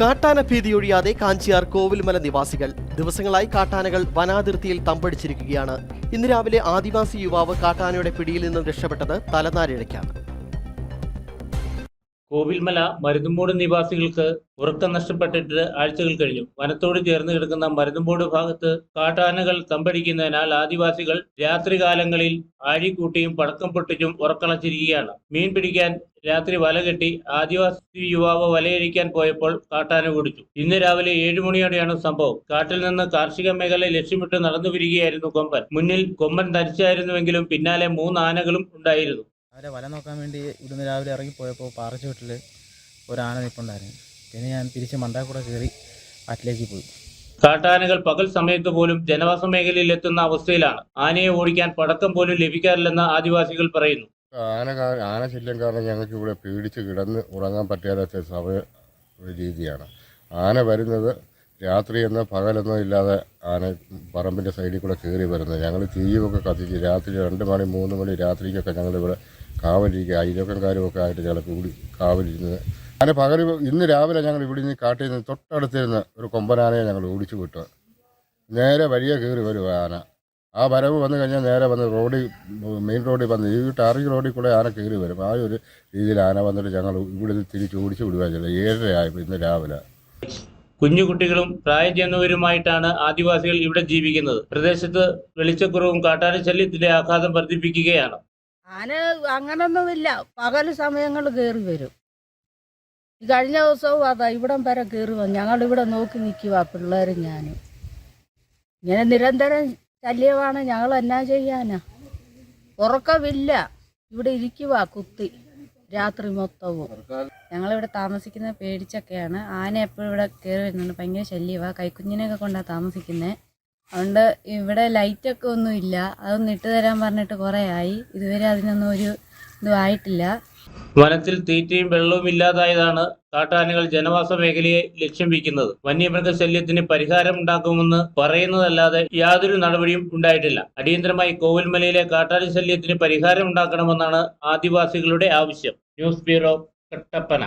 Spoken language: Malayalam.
കാട്ടാന ഭീതിയൊഴിയാതെ കാഞ്ചിയാർ കോവിൽമല നിവാസികൾ. ദിവസങ്ങളായി കാട്ടാനകൾ വനാതിർത്തിയിൽ തമ്പടിച്ചിരിക്കുകയാണ്. ഇന്ന് രാവിലെ ആദിവാസി യുവാവ് കാട്ടാനയുടെ പിടിയിൽ നിന്നും രക്ഷപ്പെട്ടത് തലനാരിഴയ്ക്കാണ്. കോവിൽമല മരുതുമ്പോട് നിവാസികൾക്ക് ഉറക്കം നഷ്ടപ്പെട്ടിട്ട് ആഴ്ചകൾ കഴിഞ്ഞു. വനത്തോട് ചേർന്ന് കിടക്കുന്ന മരുതുമ്പോട് ഭാഗത്ത് കാട്ടാനകൾ തമ്പടിക്കുന്നതിനാൽ ആദിവാസികൾ രാത്രികാലങ്ങളിൽ ആഴിക്കൂട്ടിയും പടക്കം പൊട്ടിച്ചും ഉറക്കളച്ചിരിക്കുകയാണ്. മീൻ പിടിക്കാൻ രാത്രി വല കെട്ടി ആദിവാസി യുവാവ് വലയഴിക്കാൻ പോയപ്പോൾ കാട്ടാന കുടിച്ചു ഇന്ന് രാവിലെ ഏഴു മണിയോടെയാണ് സംഭവം. കാട്ടിൽ നിന്ന് കാർഷിക മേഖല ലക്ഷ്യമിട്ട് നടന്നു വരികയായിരുന്നു കൊമ്പൻ. മുന്നിൽ കൊമ്പൻ ധരിച്ചായിരുന്നുവെങ്കിലും പിന്നാലെ മൂന്ന് ആനകളും ഉണ്ടായിരുന്നു. അവരെ വല നോക്കാൻ വേണ്ടി ഇവിടുന്ന് രാവിലെ ഇറങ്ങി പോയപ്പോൾ പാറച്ചുവട്ടിൽ ഒരാന ആന നിൽപ്പുണ്ടായിരുന്നു പിന്നെ ഞാൻ തിരിച്ച് മണ്ടാക്കൂടെ കൂടെ കയറി കാട്ടിലേക്ക് പോയി. കാട്ടാനകൾ പകൽ സമയത്ത് പോലും ജനവാസ മേഖലയിൽ എത്തുന്ന അവസ്ഥയിലാണ്. ആനയെ ഓടിക്കാൻ പടക്കം പോലും ലഭിക്കാറില്ലെന്ന് ആദിവാസികൾ പറയുന്നു. ആന ആന ശല്യം കാരണം ഞങ്ങൾക്ക് ഇവിടെ പേടിച്ച് കിടന്ന് ഉറങ്ങാൻ പറ്റാത്ത സമയ രീതിയാണ്. ആന വരുന്നത് രാത്രി എന്നോ പകലെന്നോ ഇല്ലാതെ ആന പറമ്പിന്റെ സൈഡിൽ കൂടെ കയറി വരുന്നത്. ഞങ്ങൾ തീയുമൊക്കെ കത്തിച്ച് രാത്രി രണ്ട് മണി മൂന്ന് മണി രാത്രിക്കൊക്കെ ഞങ്ങളിവിടെ കാവലിരിക്കുക അയൽവക്കംകാരും ഒക്കെ ആയിട്ട് ഞങ്ങൾ കൂടി കാവലിരുന്നത്. അങ്ങനെ പകൽ ഇന്ന് രാവിലെ ഞങ്ങൾ ഇവിടെ നിന്ന് കാട്ടിൽ നിന്ന് തൊട്ടടുത്തിരുന്ന ഒരു കൊമ്പനാനയെ ഞങ്ങൾ ഓടിച്ചു വിട്ടു. നേരെ വലിയ കയറി വരും ആന. ആ വരവ് വന്നു കഴിഞ്ഞാൽ നേരെ വന്ന് റോഡിൽ മെയിൻ റോഡിൽ വന്ന് ഈ ടാറിങ് റോഡിൽ കൂടെ ആന കയറി വരും. ആ ഒരു രീതിയിൽ ആന വന്നിട്ട് ഞങ്ങൾ ഇവിടെ നിന്ന് തിരിച്ച് ഓടിച്ചു വിടുകയാണ് ചെയ്തത്. ഏഴര ആയപ്പോൾ ഇന്ന് രാവിലെ. കുഞ്ഞുകുട്ടികളും പ്രായം ചെന്നവരുമായിട്ടാണ് ആദിവാസികൾ ഇവിടെ ജീവിക്കുന്നത്. പ്രദേശത്ത് വെളിച്ചക്കുറവും കാട്ടാന ശല്യത്തിന്റെ ആഘാതം വർദ്ധിപ്പിക്കുകയാണ്. ആന അങ്ങനൊന്നുമില്ല. പകൽ സമയങ്ങൾ കയറി വരും. ഈ കഴിഞ്ഞ ദിവസവും അതാ ഇവിടം വരെ കയറി വന്നു. ഞങ്ങളിവിടെ നോക്കി നിൽക്കുക പിള്ളേരും ഞാനും. ഇങ്ങനെ നിരന്തരം ശല്യമാണ് ഞങ്ങൾ എന്നാ ചെയ്യാനാ? ഉറക്കമില്ല. ഇവിടെ ഇരിക്കുക കുത്തി. രാത്രി മൊത്തവും. ഞങ്ങളിവിടെ താമസിക്കുന്നത് പേടിച്ചൊക്കെയാണ്. ആന എപ്പോഴും ഇവിടെ കയറി വരുന്നുണ്ട്. ഭയങ്കര ശല്യമാണ് കൈക്കുഞ്ഞിനെയൊക്കെ കൊണ്ടാണ് താമസിക്കുന്നത് അതുകൊണ്ട് ഇവിടെ ലൈറ്റൊക്കെ ഒന്നും ഇല്ല. അതൊന്ന് ഇട്ട് തരാൻ പറഞ്ഞിട്ട് കുറേ ആയി. ഇതുവരെ അതിനൊന്നും ഒരു ഇതും ആയിട്ടില്ല. വനത്തിൽ തീറ്റയും വെള്ളവും ഇല്ലാതായതാണ് കാട്ടാനകൾ ജനവാസ മേഖലയെ ലക്ഷ്യം വയ്ക്കുന്നത്. വന്യമൃഗ ശല്യത്തിന് പരിഹാരം ഉണ്ടാക്കുമെന്ന് പറയുന്നതല്ലാതെ യാതൊരു നടപടിയും ഉണ്ടായിട്ടില്ല. അടിയന്തരമായി കോവിൽമലയിലെ കാട്ടാന ശല്യത്തിന് പരിഹാരം ഉണ്ടാക്കണമെന്നാണ് ആദിവാസികളുടെ ആവശ്യം. News bureau Kattappana.